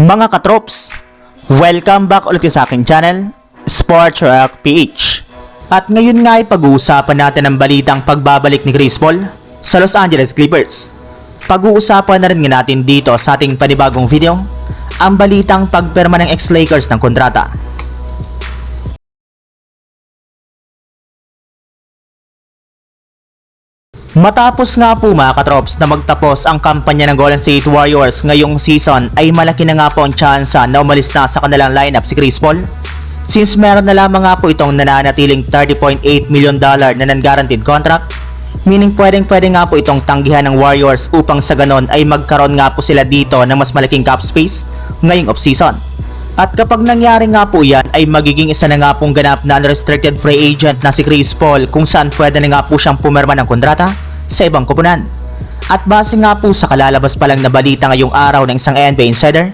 Mga katrops, welcome back ulit sa aking channel, Sports Rock PH. At ngayon nga ay pag-uusapan natin ang balitang pagbabalik ni Chris Paul sa Los Angeles Clippers. Pag-uusapan na rin natin dito sa ating panibagong video, ang balitang pagperma ng ex-Lakers ng kontrata. Matapos nga po mga katrops na magtapos ang kampanya ng Golden State Warriors ngayong season ay malaki na nga po ang tsansa na umalis na sa kanilang lineup si Chris Paul. Since meron na lamang nga po itong nananatiling 30.8 million dollar na non-guaranteed contract, meaning pwedeng pwede nga po itong tanggihan ng Warriors upang sa ganon ay magkaroon nga po sila dito ng mas malaking cap space ngayong offseason. At kapag nangyari nga po yan ay magiging isa na nga pong ganap na unrestricted free agent na si Chris Paul kung saan pwede na nga po siyang pumirma ng kontrata sa ibang kupunan. At base nga po sa kalalabas pa lang na balita ngayong araw ng isang NBA insider,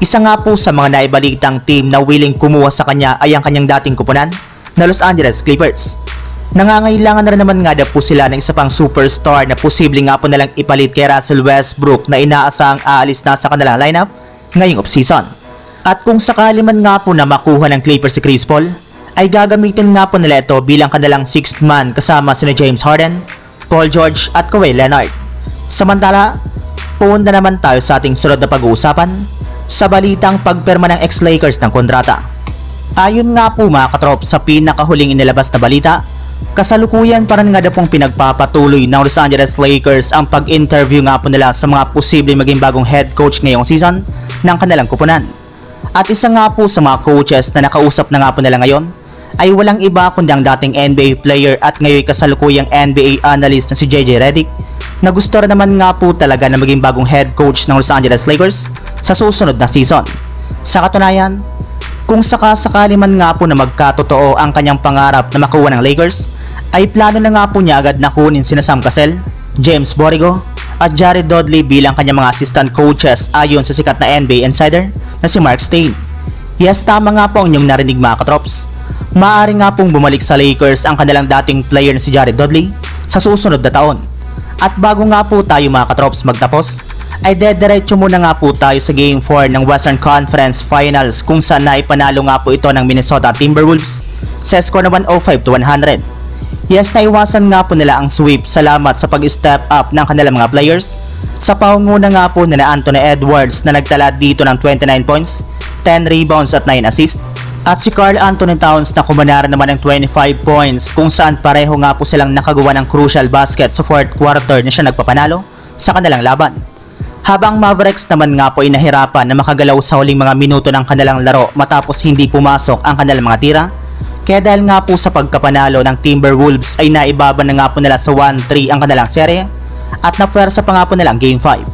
isa nga po sa mga naibalitang team na willing kumuha sa kanya ay ang kanyang dating kupunan na Los Angeles Clippers. Nangangailangan na rin naman nga daw po sila ng isa pang superstar na posible nga po nalang ipalit kay Russell Westbrook na inaasahang aalis na sa kanilang lineup ngayong offseason. At kung sakali man nga po na makuha ng Clippers si Chris Paul, ay gagamitin nga po nila ito bilang kanilang sixth man kasama sina James Harden, Paul George at Kawhi Leonard. Samantala, pumunta naman tayo sa ating sunod na pag-uusapan sa balitang pagperma ng ex-Lakers ng kontrata. Ayon nga po mga katrop sa pinakahuling inilabas na balita, kasalukuyan pa rin nga pong pinagpapatuloy ng Los Angeles Lakers ang pag-interview nga po nila sa mga posibleng maging bagong head coach ngayong season ng kanilang kupunan. At isa nga po sa mga coaches na nakausap na nga po nila ngayon ay walang iba kundi ang dating NBA player at ngayon kasalukuyang NBA analyst na si JJ Redick na gusto rin naman nga po talaga na maging bagong head coach ng Los Angeles Lakers sa susunod na season. Sa katunayan, kung sakasakali man nga po na magkatotoo ang kanyang pangarap na makuha ng Lakers, ay plano na nga po niya agad na kunin sina Sam Cassell, James Borrego, at Jared Dudley bilang kanyang mga assistant coaches ayon sa sikat na NBA insider na si Mark Stein. Yes, tama nga po ang inyong narinig mga katrops. Maaari nga pong bumalik sa Lakers ang kanilang dating player na si Jared Dudley sa susunod na taon. At bago nga po tayo mga katrops magtapos, ay dediretso muna nga po tayo sa Game 4 ng Western Conference Finals kung saan naipanalo nga po ito ng Minnesota Timberwolves sa score na 105 to 100. Yes, naiwasan nga po nila ang sweep salamat sa pag-step up ng kanilang mga players sa pangunguna nga po nila Anthony Edwards na nagtala dito ng 29 points, 10 rebounds at 9 assists at si Carl Anthony Towns na kumanara naman ng 25 points kung saan pareho nga po silang nakagawa ng crucial basket sa fourth quarter na siya nagpapanalo sa kanilang laban. Habang Mavericks naman nga po ay nahirapan na makagalaw sa huling mga minuto ng kanilang laro matapos hindi pumasok ang kanilang mga tira, kaya dahil nga po sa pagkapanalo ng Timberwolves ay naibaba na nga po nila sa 1-3 ang kanilang serye at napwersa pa nga po nila ang Game 5.